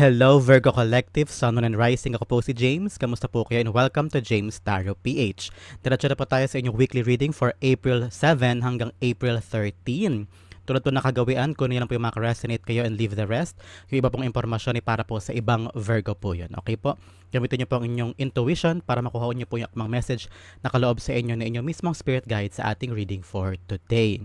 Hello Virgo Collective, Sun, Moon, and Rising. Ako po si James. Kamusta po kayo and welcome to James Tarot PH. Diretso na po tayo sa inyong weekly reading for April 7 hanggang April 13. Tulad po nakagawian, kunin lang po yung mga resonate kayo and leave the rest. Yung iba pong impormasyon ay para po sa ibang Virgo po yun. Okay po? Gamitin niyo po ang inyong intuition para makuha niyo po yung mga message na kaloob sa inyo na inyong mismong spirit guide sa ating reading for today.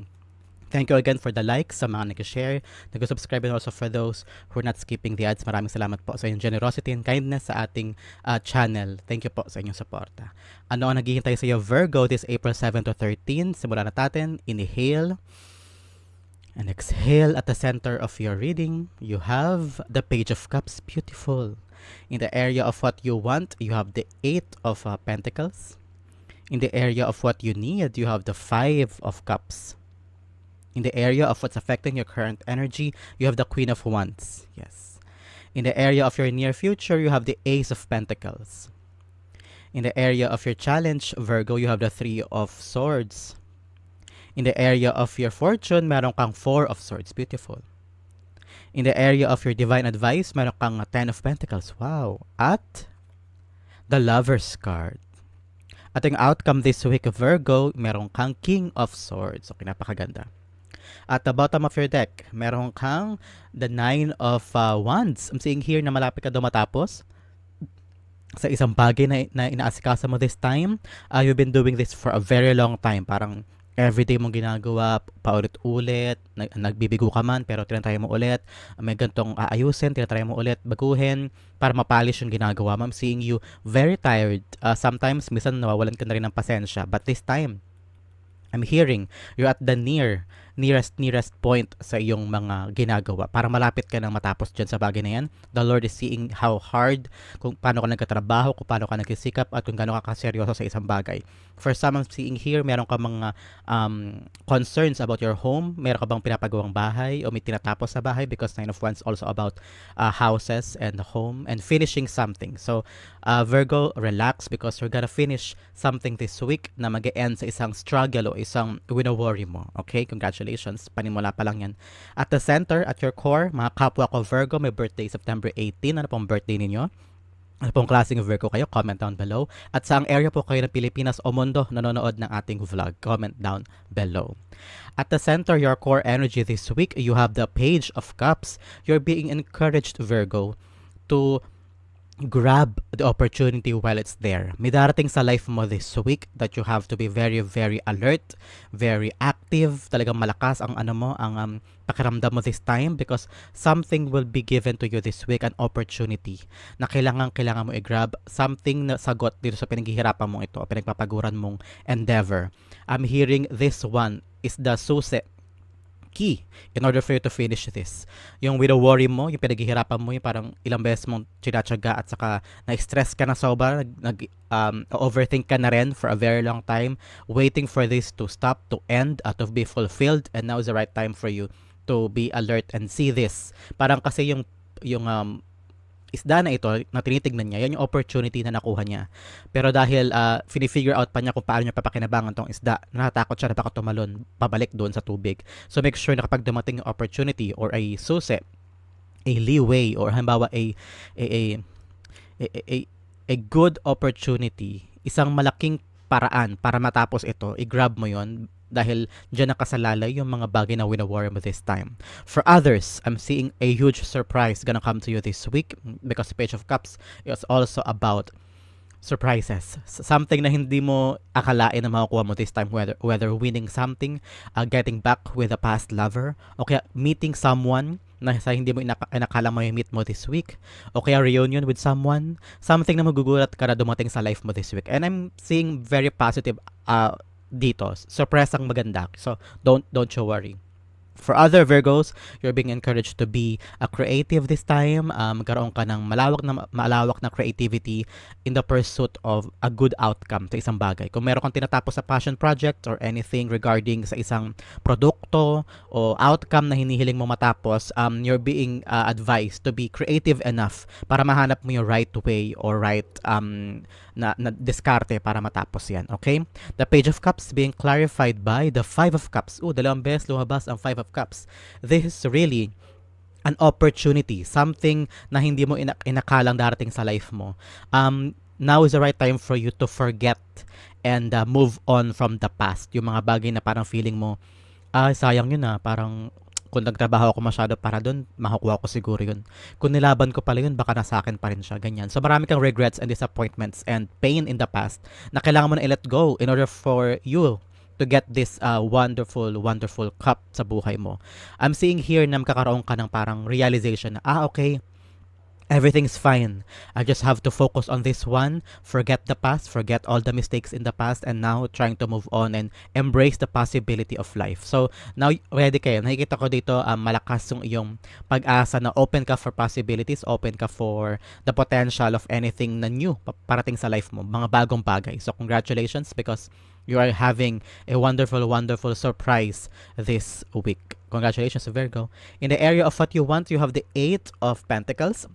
Thank you again for the likes sa mga nag-share, nag-subscribe and also for those who are not skipping the ads. Maraming salamat po sa inyong generosity and kindness sa ating uh, channel. Thank you po sa inyong suporta. Ano ang naghihintay sa iyo Virgo this April 7 to 13? Simulan na natin. Inhale and exhale at the center of your reading. You have the Page of Cups. Beautiful. In the area of what you want, you have the Eight of uh, Pentacles. In the area of what you need, you have the Five of Cups. In the area of what's affecting your current energy, you have the Queen of Wands. Yes. In the area of your near future, you have the Ace of Pentacles. In the area of your challenge, Virgo, you have the Three of Swords. In the area of your fortune, meron kang Four of Swords. Beautiful. In the area of your divine advice, meron kang Ten of Pentacles. Wow. At the Lover's card. At ang outcome this week, Virgo, meron kang King of Swords. Okay, napakaganda. At the bottom of your deck, meron kang the Nine of uh, Wands. I'm seeing here na malapit ka daw matapos sa isang bagay na, na inaasikaso mo this time. Uh, you've been doing this for a very long time. Parang everyday mong ginagawa, paulit-ulit, nag, nagbibigo ka man, pero tinatry mo ulit, may gantong aayusin, tinatry mo ulit, baguhin, para mapolish yung ginagawa mo. I'm seeing you very tired. Uh, sometimes, minsan nawawalan ka na rin ng pasensya. But this time, I'm hearing you're at the near nearest nearest point sa iyong mga ginagawa para malapit ka nang matapos dyan sa bagay na yan. The Lord is seeing how hard, kung paano ka nagkatrabaho, kung paano ka nagsisikap, at kung gaano ka kaseryoso sa isang bagay. For some, I'm seeing here, meron ka mga um, concerns about your home, meron ka bang pinapagawang bahay o may tinatapos sa bahay because Nine of Wands also about uh, houses and home and finishing something. So, uh, Virgo, relax because you're gonna finish something this week na mag end sa isang struggle o isang wino-worry mo. Okay? Congratulations congratulations. Panimula pa lang yan. At the center, at your core, mga kapwa ko Virgo, may birthday September 18. Ano pong birthday ninyo? Ano pong klaseng Virgo kayo? Comment down below. At saang area po kayo ng Pilipinas o mundo nanonood ng ating vlog? Comment down below. At the center, your core energy this week, you have the Page of Cups. You're being encouraged, Virgo, to grab the opportunity while it's there. May darating sa life mo this week that you have to be very, very alert, very active, talagang malakas ang ano mo, ang um, pakiramdam mo this time because something will be given to you this week, an opportunity na kailangan, kailangan mo i-grab something na sagot dito sa pinaghihirapan mong ito, pinagpapaguran mong endeavor. I'm hearing this one is the susi key in order for you to finish this. Yung with worry mo, yung pinaghihirapan mo, yung parang ilang beses mong chinatsaga at saka na-stress ka na sobra, nag, um, overthink ka na rin for a very long time, waiting for this to stop, to end, uh, to be fulfilled, and now is the right time for you to be alert and see this. Parang kasi yung yung um, isda na ito na tinitignan niya, yan yung opportunity na nakuha niya. Pero dahil uh, fini-figure out pa niya kung paano niya papakinabangan tong isda, natatakot siya na baka tumalon pabalik doon sa tubig. So make sure na kapag dumating yung opportunity or a susi, a leeway or halimbawa a a a a, a, a good opportunity, isang malaking paraan para matapos ito, i-grab mo yon dahil dyan nakasalalay yung mga bagay na wina-worry mo this time. For others, I'm seeing a huge surprise gonna come to you this week because Page of Cups is also about surprises. Something na hindi mo akalain na makukuha mo this time whether whether winning something, uh, getting back with a past lover, o kaya meeting someone na sa hindi mo inaka- inakala mo meet mo this week, o kaya reunion with someone, something na magugulat ka na dumating sa life mo this week. And I'm seeing very positive uh, dito. Surprise ang maganda. So, don't don't you worry. For other Virgos, you're being encouraged to be a creative this time. Um, magkaroon ka ng malawak na malawak na creativity in the pursuit of a good outcome sa isang bagay. Kung meron kang tinatapos sa passion project or anything regarding sa isang produkto o outcome na hinihiling mo matapos, um, you're being uh, advised to be creative enough para mahanap mo yung right way or right um, na, na diskarte para matapos yan. Okay? The Page of Cups being clarified by the Five of Cups. Oh, dalawang beses lumabas ang Five of Cups. This is really an opportunity, something na hindi mo ina- inakalang darating sa life mo. Um, now is the right time for you to forget and uh, move on from the past. Yung mga bagay na parang feeling mo, ah, sayang yun ah, parang kung nagtrabaho ako masyado para doon, makukuha ko siguro yun. Kung nilaban ko pala yun, baka nasa akin pa rin siya, ganyan. So marami kang regrets and disappointments and pain in the past na kailangan mo na i-let go in order for you to get this uh, wonderful, wonderful cup sa buhay mo. I'm seeing here na magkakaroon ka ng parang realization na, ah, okay, everything's fine. I just have to focus on this one, forget the past, forget all the mistakes in the past, and now trying to move on and embrace the possibility of life. So, now, ready kayo. Nakikita ko dito, um, malakas yung iyong pag-asa na open ka for possibilities, open ka for the potential of anything na new pa- parating sa life mo, mga bagong bagay. So, congratulations because you are having a wonderful, wonderful surprise this week. Congratulations, Virgo. In the area of what you want, you have the Eight of Pentacles.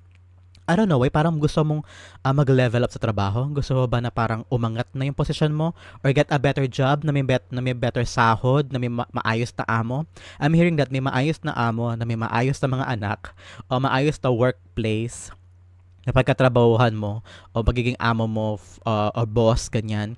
I don't know, eh, parang gusto mong ah, mag-level up sa trabaho? Gusto mo ba na parang umangat na yung position mo? Or get a better job na may, bet, na may better sahod, na may ma- maayos na amo? I'm hearing that may maayos na amo, na may maayos na mga anak, o maayos na workplace, na pagkatrabahuhan mo, o magiging amo mo, uh, or boss, ganyan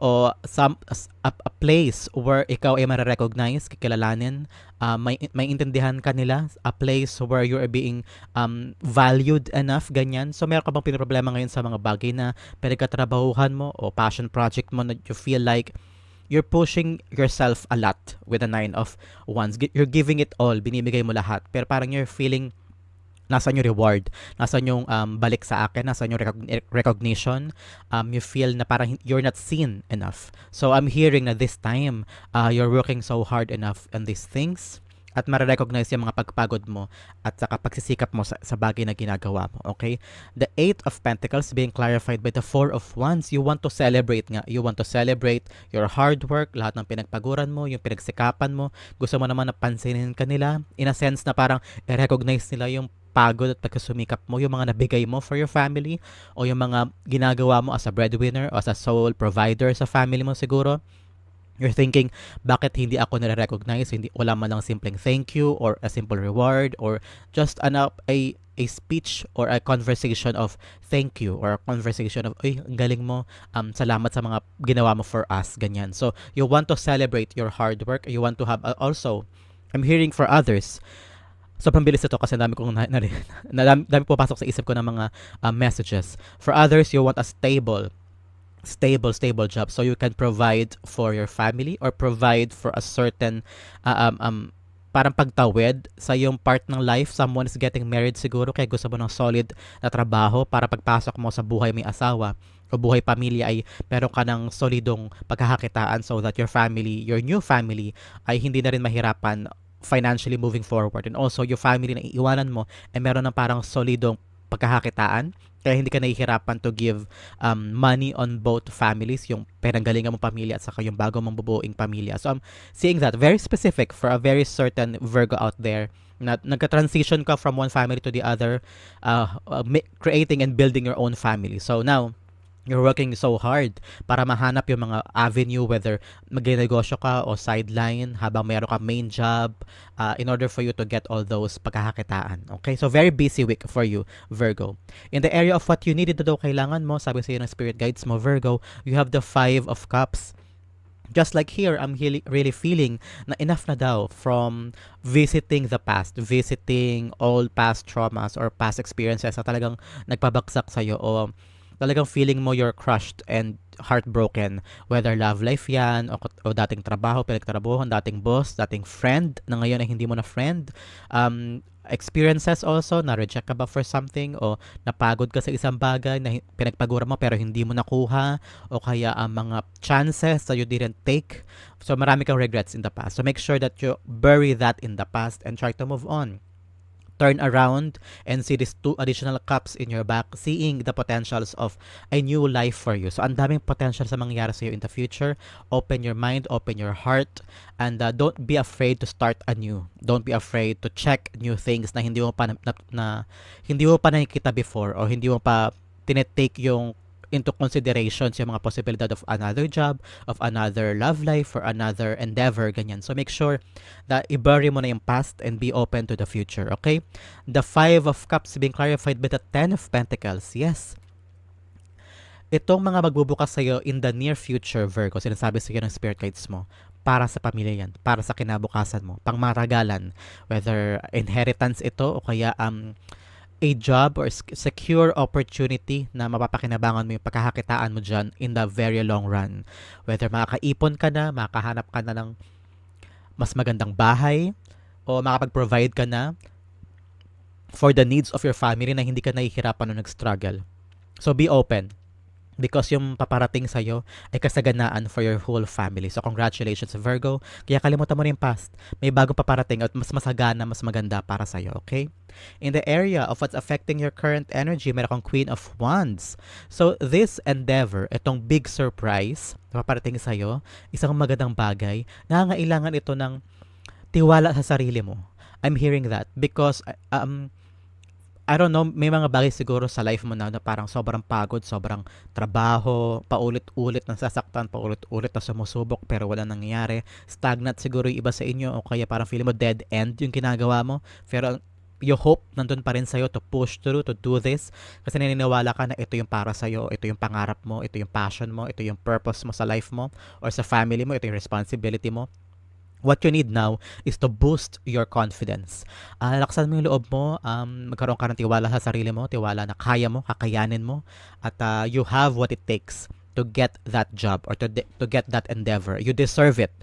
o some a, a place where ikaw ay mare-recognize, kikilalanin, uh, may may intindihan ka nila, a place where you are being um, valued enough, ganyan. So meron ka bang pinoproblema ngayon sa mga bagay na pinagkatrabahuhan mo o passion project mo na you feel like you're pushing yourself a lot with the nine of wands. You're giving it all, binibigay mo lahat. Pero parang you're feeling nasaan yung reward, nasaan yung um, balik sa akin, nasaan yung recogni- recognition, um, you feel na parang you're not seen enough. So I'm hearing na this time, uh, you're working so hard enough on these things at mare-recognize yung mga pagpagod mo at saka pagsisikap mo sa, sa bagay na ginagawa mo, okay? The Eight of Pentacles being clarified by the Four of Wands, you want to celebrate nga. You want to celebrate your hard work, lahat ng pinagpaguran mo, yung pinagsikapan mo. Gusto mo naman na pansinin ka nila. In a sense na parang i-recognize nila yung pagod at pagkasumikap mo, yung mga nabigay mo for your family, o yung mga ginagawa mo as a breadwinner o as a sole provider sa family mo siguro. You're thinking, bakit hindi ako nare-recognize? Hindi, wala man lang simpleng thank you or a simple reward or just an, a, a speech or a conversation of thank you or a conversation of, ay, ang galing mo, um, salamat sa mga ginawa mo for us, ganyan. So, you want to celebrate your hard work. You want to have, uh, also, I'm hearing for others, sobrang bilis ito kasi dami kong na, na, na, dami, dami pumapasok sa isip ko ng mga uh, messages. For others, you want a stable, stable, stable job so you can provide for your family or provide for a certain uh, um, um, parang pagtawid sa yung part ng life. Someone is getting married siguro kaya gusto mo ng solid na trabaho para pagpasok mo sa buhay may asawa o buhay pamilya ay meron ka ng solidong pagkakakitaan so that your family, your new family ay hindi na rin mahirapan financially moving forward and also your family na iiwanan mo ay meron ng parang solidong pagkakakitaan kaya hindi ka nahihirapan to give um, money on both families, yung pinanggalingan mong pamilya at saka yung bago mong bubuing pamilya. So I'm seeing that very specific for a very certain Virgo out there na nagka-transition ka from one family to the other, uh, uh, creating and building your own family. So now, you're working so hard para mahanap yung mga avenue whether magnegosyo ka o sideline habang mayroon ka main job uh, in order for you to get all those pagkakakitaan. Okay? So, very busy week for you, Virgo. In the area of what you needed daw kailangan mo, sabi sa'yo ng spirit guides mo, Virgo, you have the Five of Cups. Just like here, I'm really, really feeling na enough na daw from visiting the past, visiting all past traumas or past experiences na talagang nagpabagsak sa'yo o talagang feeling mo you're crushed and heartbroken. Whether love life yan, o, o dating trabaho, pinagtrabaho, dating boss, dating friend, na ngayon ay hindi mo na friend. Um, experiences also, na-reject ka ba for something o napagod ka sa isang bagay na pinagpagura mo pero hindi mo nakuha o kaya ang mga chances that you didn't take. So marami kang regrets in the past. So make sure that you bury that in the past and try to move on turn around and see these two additional cups in your back, seeing the potentials of a new life for you. So, ang daming potential sa mangyayari sa iyo in the future. Open your mind, open your heart, and uh, don't be afraid to start anew. Don't be afraid to check new things na hindi mo pa na, na, na hindi mo pa nakikita before or hindi mo pa tinetake yung into considerations yung mga possibilidad of another job, of another love life, or another endeavor, ganyan. So make sure that i-bury mo na yung past and be open to the future, okay? The Five of Cups being clarified by the Ten of Pentacles. Yes, itong mga magbubukas sa'yo in the near future, Virgo, sinasabi sa'yo ng spirit guides mo, para sa pamilya yan, para sa kinabukasan mo, pangmaragalan, whether inheritance ito o kaya um, a job or secure opportunity na mapapakinabangan mo yung pagkakakitaan mo dyan in the very long run. Whether makakaipon ka na, makahanap ka na ng mas magandang bahay, o makapag-provide ka na for the needs of your family na hindi ka nahihirapan o nag-struggle. So be open because yung paparating sa'yo ay kasaganaan for your whole family. So congratulations Virgo. Kaya kalimutan mo rin past. May bagong paparating at mas masagana, mas maganda para sa'yo, okay? In the area of what's affecting your current energy, meron kang Queen of Wands. So this endeavor, itong big surprise na paparating sa'yo, isang magandang bagay, nangangailangan ito ng tiwala sa sarili mo. I'm hearing that because um, I don't know, may mga bagay siguro sa life mo na, na parang sobrang pagod, sobrang trabaho, paulit-ulit na sasaktan, paulit-ulit na sumusubok pero wala nangyayari. Stagnant siguro yung iba sa inyo o kaya parang feeling mo dead end yung ginagawa mo. Pero you hope nandun pa rin sa'yo to push through, to do this. Kasi naniniwala ka na ito yung para sa'yo, ito yung pangarap mo, ito yung passion mo, ito yung purpose mo sa life mo, or sa family mo, ito yung responsibility mo. What you need now is to boost your confidence. Uh, laksan mo yung loob mo, um, magkaroon ka ng tiwala sa sarili mo, tiwala na kaya mo, kakayanin mo, at uh, you have what it takes to get that job or to, de- to get that endeavor. You deserve it.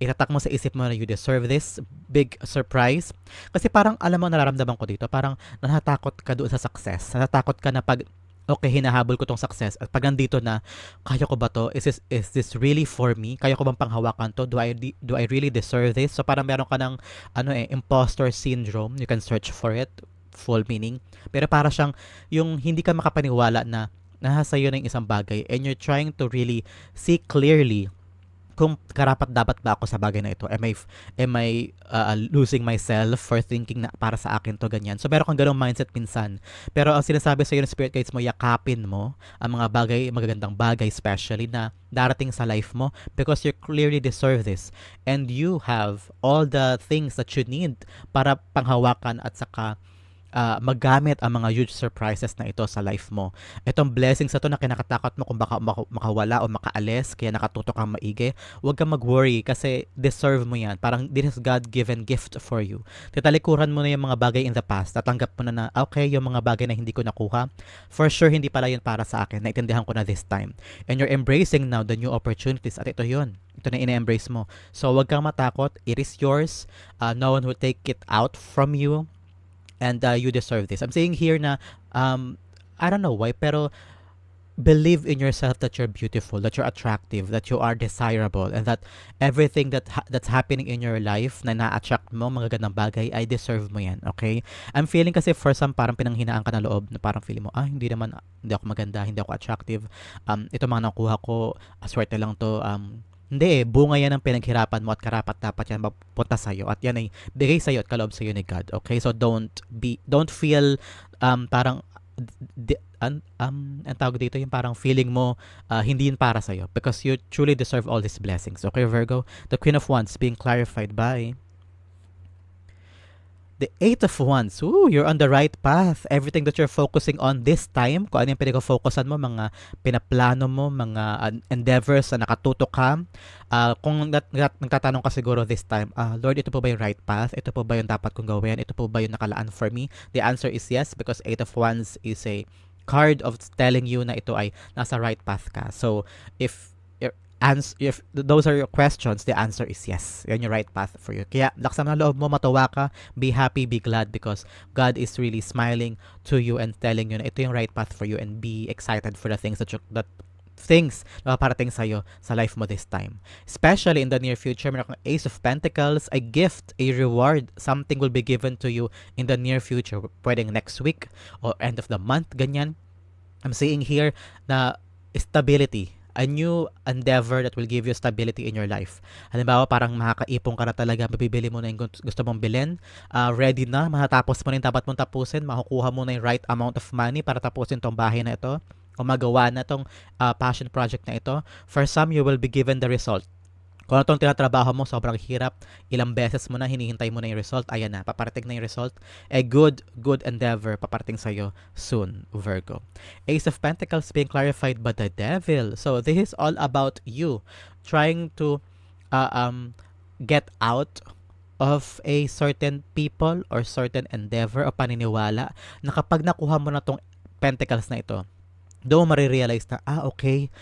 Itatak mo sa isip mo na you deserve this big surprise. Kasi parang alam mo nararamdaman ko dito, parang natatakot ka doon sa success. Natatakot ka na pag okay, hinahabol ko tong success. At pag nandito na, kaya ko ba to? Is this, is this really for me? Kaya ko bang panghawakan to? Do I, do I really deserve this? So parang meron ka ng ano eh, imposter syndrome. You can search for it. Full meaning. Pero para siyang yung hindi ka makapaniwala na nasa iyo na yung isang bagay and you're trying to really see clearly kung karapat dapat ba ako sa bagay na ito? Am I, am I uh, losing myself for thinking na para sa akin to ganyan? So, meron kang ganong mindset minsan. Pero ang sinasabi sa iyo ng spirit guides mo, yakapin mo ang mga bagay, magagandang bagay especially na darating sa life mo because you clearly deserve this. And you have all the things that you need para panghawakan at saka uh, magamit ang mga huge surprises na ito sa life mo. Itong blessings na to na kinakatakot mo kung baka makawala o makaalis, kaya nakatutok kang maigi, huwag kang mag-worry kasi deserve mo yan. Parang this is God-given gift for you. Titalikuran mo na yung mga bagay in the past. Tatanggap mo na na, okay, yung mga bagay na hindi ko nakuha, for sure hindi pala yun para sa akin. Naintindihan ko na this time. And you're embracing now the new opportunities. At ito yun. Ito na ina-embrace mo. So, huwag kang matakot. It is yours. Uh, no one will take it out from you and uh, you deserve this. I'm saying here na um I don't know why pero believe in yourself that you're beautiful, that you're attractive, that you are desirable, and that everything that ha- that's happening in your life na na-attract mo, mga gandang bagay, I deserve mo yan, okay? I'm feeling kasi for some parang pinanghinaan ka na loob, na parang feeling mo, ah, hindi naman, hindi ako maganda, hindi ako attractive, um, ito mga nakuha ko, aswerte lang to, um, hindi eh, bunga yan ng pinaghirapan mo at karapat dapat yan mapunta sa'yo at yan ay bigay sa'yo at kaloob sa'yo ni God. Okay? So don't be, don't feel um, parang di, um, um, ang tawag dito yung parang feeling mo uh, hindi yun para sa'yo because you truly deserve all these blessings. Okay, Virgo? The Queen of Wands being clarified by The Eight of Wands. Ooh, you're on the right path. Everything that you're focusing on this time, kung ano yung pinag-focusan mo, mga pinaplano mo, mga uh, endeavors na nakatutok ka. Uh, kung nat- nat- nagtatanong ka siguro this time, uh, Lord, ito po ba yung right path? Ito po ba yung dapat kong gawin? Ito po ba yung nakalaan for me? The answer is yes because Eight of Wands is a card of telling you na ito ay nasa right path ka. So, if ans if those are your questions, the answer is yes. Yan yung right path for you. Kaya laksan na loob mo, matuwa ka, be happy, be glad because God is really smiling to you and telling you na ito yung right path for you and be excited for the things that you, that things na paparating sa'yo sa life mo this time. Especially in the near future, meron kang Ace of Pentacles, a gift, a reward, something will be given to you in the near future. Pwedeng next week or end of the month, ganyan. I'm seeing here na stability a new endeavor that will give you stability in your life. Halimbawa, parang makakaipon ka na talaga, mabibili mo na yung gusto mong bilhin, uh, ready na, matatapos mo na yung dapat mong tapusin, makukuha mo na yung right amount of money para tapusin tong bahay na ito, o magawa na tong uh, passion project na ito. For some, you will be given the result. Kung ano itong tinatrabaho mo, sobrang hirap, ilang beses mo na, hinihintay mo na yung result, ayan na, paparating na yung result. A good, good endeavor, paparating sa'yo soon, Virgo. Ace of Pentacles being clarified by the Devil. So, this is all about you trying to uh, um, get out of a certain people or certain endeavor o paniniwala na kapag nakuha mo na tong pentacles na ito, doon marirealize na, ah, okay,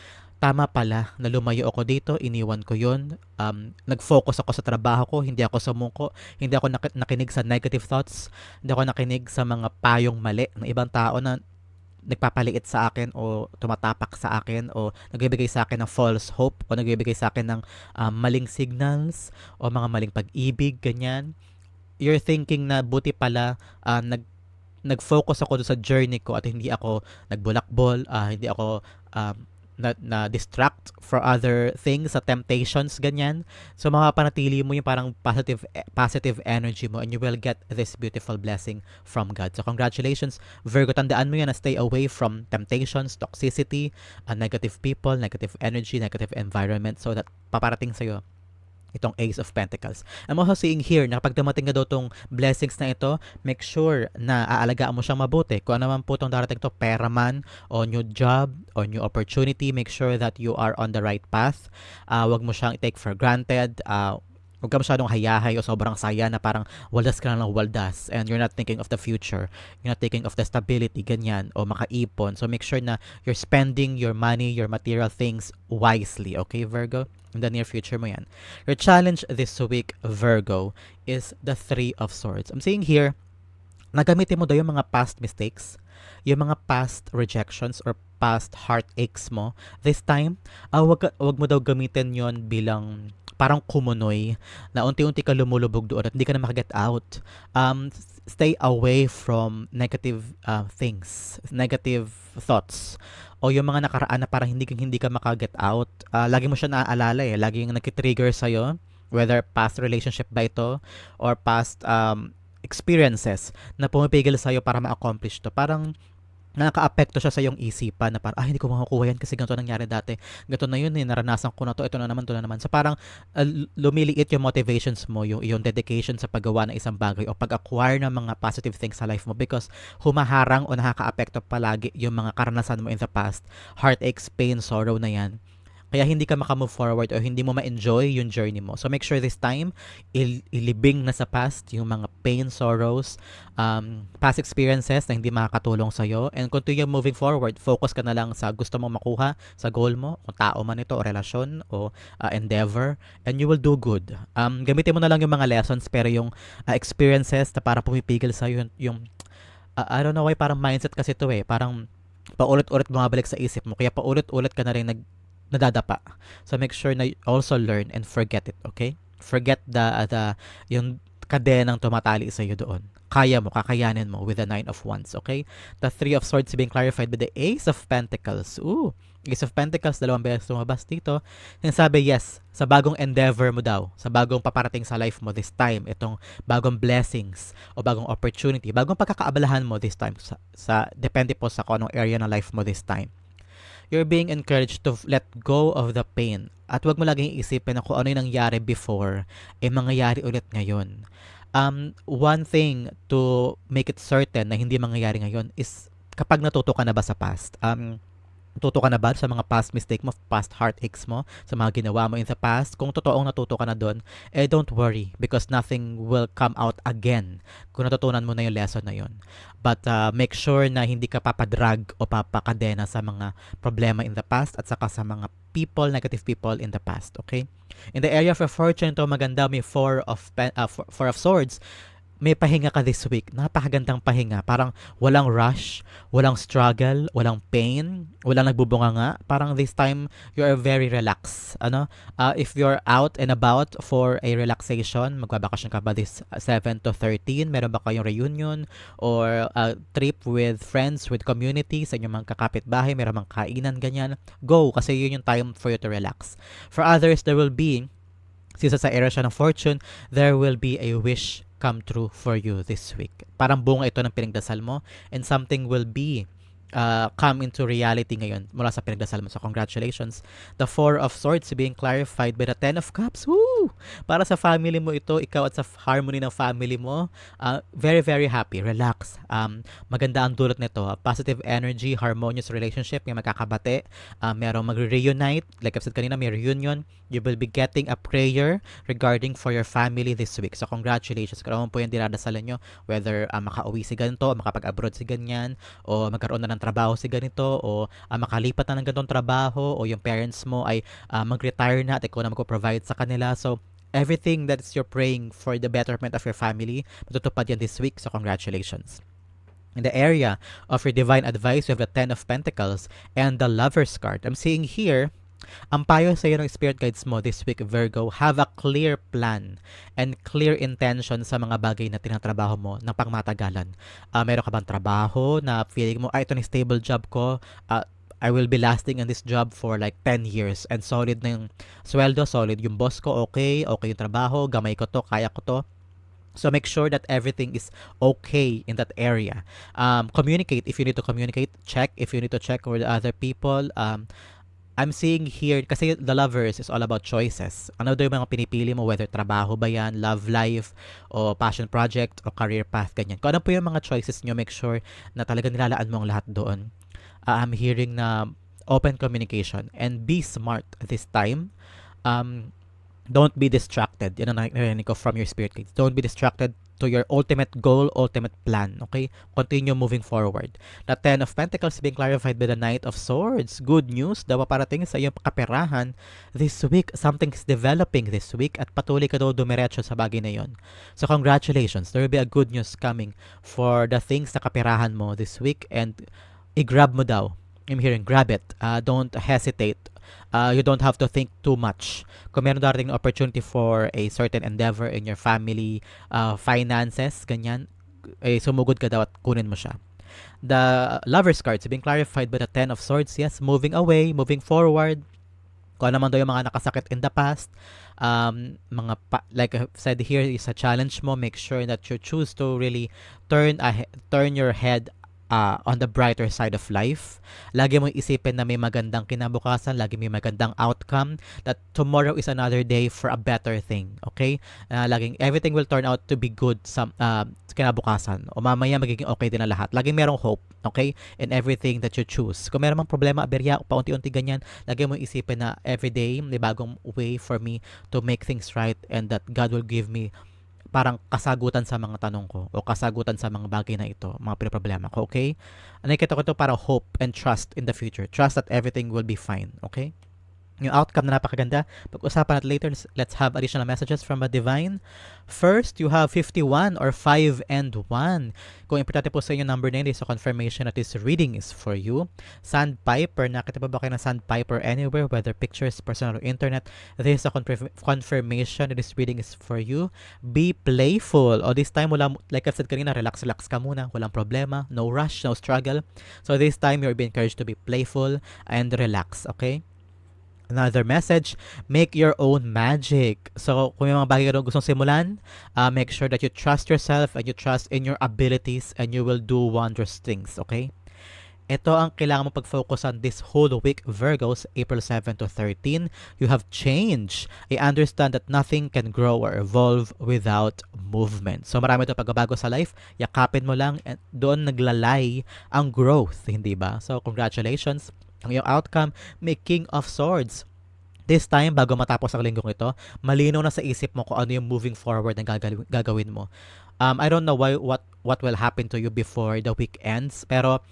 tama pala na lumayo ako dito, iniwan ko yon um, nag-focus ako sa trabaho ko, hindi ako sumuko, hindi ako nak- nakinig sa negative thoughts, hindi ako nakinig sa mga payong mali ng ibang tao na nagpapaliit sa akin o tumatapak sa akin o nagbibigay sa akin ng false hope o nagbibigay sa akin ng um, maling signals o mga maling pag-ibig, ganyan. You're thinking na buti pala uh, nag nag-focus ako sa journey ko at hindi ako nagbulakbol, uh, hindi ako um, na, na distract for other things, sa temptations, ganyan. So, makapanatili mo yung parang positive, positive energy mo and you will get this beautiful blessing from God. So, congratulations, Virgo. Tandaan mo yan na stay away from temptations, toxicity, uh, negative people, negative energy, negative environment so that paparating sa'yo itong Ace of Pentacles. I'm also seeing here na kapag dumating na daw tong blessings na ito, make sure na aalagaan mo siyang mabuti. Kung ano man po itong darating to, pera man, o new job, o new opportunity, make sure that you are on the right path. Uh, wag mo siyang take for granted. Uh, Huwag ka masyadong hayahay o sobrang saya na parang waldas ka lang ng waldas and you're not thinking of the future. You're not thinking of the stability, ganyan, o makaipon. So make sure na you're spending your money, your material things wisely. Okay, Virgo? In the near future mo yan. Your challenge this week, Virgo, is the Three of Swords. I'm saying here, nagamitin mo daw yung mga past mistakes, yung mga past rejections or past heartaches mo. This time, uh, wag, wag mo daw gamitin yon bilang parang kumunoy na unti-unti ka lumulubog doon at hindi ka na makaget out. Um, stay away from negative uh, things, negative thoughts o yung mga nakaraan na parang hindi, hindi ka makaget out. Uh, lagi mo siya naaalala eh. Lagi yung nagkitrigger sa'yo whether past relationship ba ito or past um, experiences na pumipigil sa'yo para ma-accomplish to. Parang nakaka-apekto siya sa iyong isipan na parang, ah, hindi ko makukuha yan kasi ganito nangyari dati. Ganito na yun eh, naranasan ko na to, ito na naman, ito na naman. So parang uh, lumiliit yung motivations mo, yung, yung dedication sa paggawa ng isang bagay o pag-acquire ng mga positive things sa life mo because humaharang o nakaka-apekto palagi yung mga karanasan mo in the past. Heartaches, pain, sorrow na yan kaya hindi ka makamove forward o hindi mo ma-enjoy yung journey mo. So make sure this time, il- ilibing na sa past yung mga pain, sorrows, um, past experiences na hindi makakatulong sa'yo and continue moving forward. Focus ka na lang sa gusto mo makuha, sa goal mo, kung tao man ito, o relasyon, o uh, endeavor, and you will do good. Um, gamitin mo na lang yung mga lessons pero yung uh, experiences na para pumipigil sa'yo yung, yung uh, I don't know why parang mindset kasi to eh. Parang paulit-ulit bumabalik sa isip mo. Kaya paulit-ulit ka na rin nag nadadapa. So make sure na also learn and forget it, okay? Forget the the yung kadenang tumatali sa iyo doon. Kaya mo, kakayanin mo with the Nine of Wands, okay? The Three of Swords being clarified by the Ace of Pentacles. Ooh, Ace of Pentacles, dalawang beses lumabas dito. Sinasabi, yes, sa bagong endeavor mo daw, sa bagong paparating sa life mo this time, itong bagong blessings o bagong opportunity, bagong pagkakaabalahan mo this time, sa, sa depende po sa kung anong area ng life mo this time you're being encouraged to let go of the pain. At wag mo laging isipin na kung ano yung nangyari before, eh mangyayari ulit ngayon. Um, one thing to make it certain na hindi mangyayari ngayon is kapag natuto ka na ba sa past. Um, Natuto ka na ba sa mga past mistake mo, past heartaches mo, sa mga ginawa mo in the past? Kung totoong natuto ka na doon, eh don't worry because nothing will come out again kung natutunan mo na yung lesson na yun. But uh, make sure na hindi ka papadrag o papakadena sa mga problema in the past at saka sa mga people, negative people in the past, okay? In the area of fortune, to maganda may four of, uh, four, four of swords may pahinga ka this week. Napakagandang pahinga. Parang walang rush, walang struggle, walang pain, walang nagbubunga nga. Parang this time, you are very relaxed. Ano? Uh, if you're out and about for a relaxation, magbabakasyon ka ba this 7 to 13? Meron ba kayong reunion or a trip with friends, with community, sa inyong mga kakapit-bahay, meron mang kainan, ganyan? Go, kasi yun yung time for you to relax. For others, there will be since sa era siya ng fortune, there will be a wish come true for you this week. Parang bunga ito ng pinagdasal mo and something will be uh, come into reality ngayon mula sa pinagdasal mo. So, congratulations. The Four of Swords being clarified by the Ten of Cups. Woo! Para sa family mo ito, ikaw at sa harmony ng family mo, uh, very, very happy. Relax. Um, maganda ang dulot nito. Positive energy, harmonious relationship, may magkakabate, uh, merong magre-reunite. Like I've said kanina, may reunion. You will be getting a prayer regarding for your family this week. So, congratulations. Ano po yung dinadasalan nyo, whether uh, makauwi si ganito, makapag-abroad si ganyan, o magkaroon na ng trabaho si ganito, o uh, makalipat na ng ganitong trabaho, o yung parents mo ay uh, mag-retire na at ikaw na mag-provide sa kanila. So, everything that you're praying for the betterment of your family, matutupad yan this week. So, congratulations. In the area of your divine advice, you have the Ten of Pentacles and the Lover's card. I'm seeing here, ang payo sa iyo ng spirit guides mo this week, Virgo, have a clear plan and clear intention sa mga bagay na tinatrabaho mo ng pangmatagalan. Uh, meron ka bang trabaho na feeling mo, ah, ito ni stable job ko, uh, I will be lasting in this job for like 10 years and solid na yung sweldo, solid yung boss ko, okay, okay yung trabaho, gamay ko to, kaya ko to. So make sure that everything is okay in that area. Um, communicate if you need to communicate. Check if you need to check with other people. Um, I'm seeing here, kasi the lovers is all about choices. Ano daw yung mga pinipili mo, whether trabaho ba yan, love life, o passion project, o career path, ganyan. Kung ano po yung mga choices nyo, make sure na talaga nilalaan mo ang lahat doon. Uh, I'm hearing na open communication and be smart this time. Um, don't be distracted. Yan ang narinig ko from your spirit guides. Don't be distracted to your ultimate goal, ultimate plan. Okay? Continue moving forward. The Ten of Pentacles being clarified by the Knight of Swords. Good news daw parating sa iyong kaperahan this week. Something is developing this week at patuloy ka daw dumiretso sa bagay na yon. So congratulations. There will be a good news coming for the things na kaperahan mo this week and i-grab mo daw. I'm hearing grab it. Uh, don't hesitate uh, you don't have to think too much. Kung meron darating opportunity for a certain endeavor in your family, uh, finances, ganyan, eh, sumugod ka daw at kunin mo siya. The lover's cards being clarified by the Ten of Swords. Yes, moving away, moving forward. Kung ano man daw yung mga nakasakit in the past, um, mga pa- like I said here is a challenge mo. Make sure that you choose to really turn a, turn your head uh, on the brighter side of life. Lagi mo isipin na may magandang kinabukasan, lagi may magandang outcome, that tomorrow is another day for a better thing. Okay? Uh, laging everything will turn out to be good sa uh, kinabukasan. O mamaya magiging okay din na lahat. Laging merong hope. Okay? In everything that you choose. Kung meron mang problema, aberya, paunti-unti ganyan, lagi mo isipin na everyday may bagong way for me to make things right and that God will give me parang kasagutan sa mga tanong ko o kasagutan sa mga bagay na ito, mga pinaproblema ko, okay? Nakikita ko ito para hope and trust in the future. Trust that everything will be fine, okay? Yung outcome na napakaganda. Pag-usapan natin later, let's have additional messages from a divine. First, you have 51 or 5 and 1. Kung importante po sa inyo number 9, this is a confirmation that this reading is for you. Sandpiper, nakita pa ba kayo ng sandpiper anywhere, whether pictures, personal, or internet? This is a confirmation that this reading is for you. Be playful. O this time, wala, like I said kanina, relax-relax ka muna. Walang problema. No rush, no struggle. So this time, you're being encouraged to be playful and relax, okay? Another message, make your own magic. So, kung may mga bagay ka gustong simulan, uh, make sure that you trust yourself and you trust in your abilities and you will do wondrous things, okay? Ito ang kailangan mo pag-focus on this whole week, Virgos, April 7 to 13. You have change. I understand that nothing can grow or evolve without movement. So marami ito pagbabago sa life. Yakapin mo lang and doon naglalay ang growth, hindi ba? So congratulations. Ang iyong outcome, may King of Swords. This time, bago matapos ang linggong ito, malinaw na sa isip mo kung ano yung moving forward na gagawin, mo. Um, I don't know why, what, what will happen to you before the week ends, pero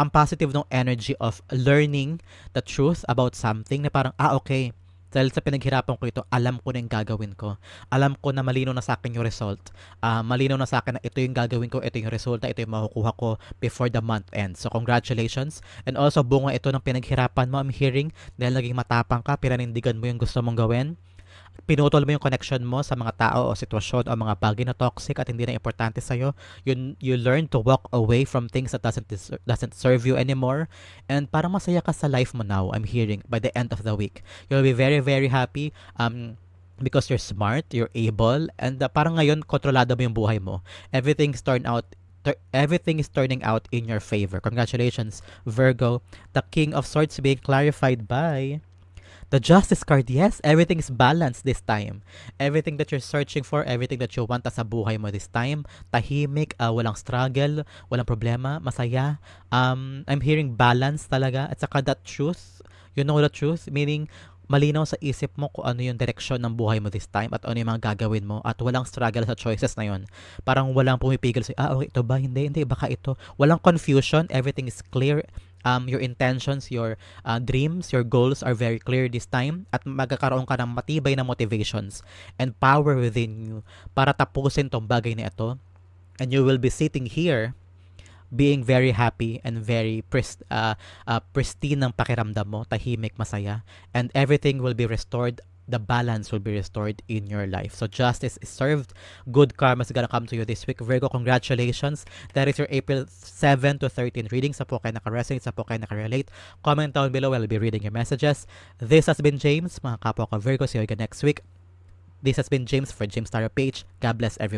ang positive ng energy of learning the truth about something na parang, ah, okay, dahil sa pinaghirapan ko ito, alam ko na yung gagawin ko. Alam ko na malino na sa akin yung result. Uh, malino na sa akin na ito yung gagawin ko, ito yung resulta, ito yung makukuha ko before the month ends. So, congratulations. And also, bunga ito ng pinaghirapan mo, I'm hearing, dahil naging matapang ka, piranindigan mo yung gusto mong gawin pinutol mo yung connection mo sa mga tao o sitwasyon o mga bagay na toxic at hindi na importante sa'yo. You, you learn to walk away from things that doesn't, doesn't serve you anymore. And parang masaya ka sa life mo now, I'm hearing, by the end of the week. You'll be very, very happy. Um, because you're smart, you're able, and uh, parang ngayon, kontrolado mo yung buhay mo. Everything's turned out everything is turning out in your favor. Congratulations, Virgo. The King of Swords being clarified by the Justice card. Yes, everything is balanced this time. Everything that you're searching for, everything that you want sa buhay mo this time, tahimik, ah, walang struggle, walang problema, masaya. Um, I'm hearing balance talaga at saka that truth. You know the truth, meaning malinaw sa isip mo kung ano yung direksyon ng buhay mo this time at ano yung mga gagawin mo at walang struggle sa choices na yun. Parang walang pumipigil sa, ah, okay, ito ba? Hindi, hindi, baka ito. Walang confusion, everything is clear. Um, your intentions, your uh, dreams, your goals are very clear this time at magkakaroon ka ng matibay na motivations and power within you para tapusin tong bagay na ito. And you will be sitting here being very happy and very pris- uh, uh, pristine ng pakiramdam mo, tahimik, masaya, and everything will be restored the balance will be restored in your life. So justice is served. Good karma is gonna come to you this week. Virgo, congratulations. That is your April 7 to 13 reading. Sa po kayo naka-resonate, sa po kayo naka-relate. Comment down below. I'll be reading your messages. This has been James, mga kapwa ko Virgo. See you again next week. This has been James for James Tarot Page. God bless everybody.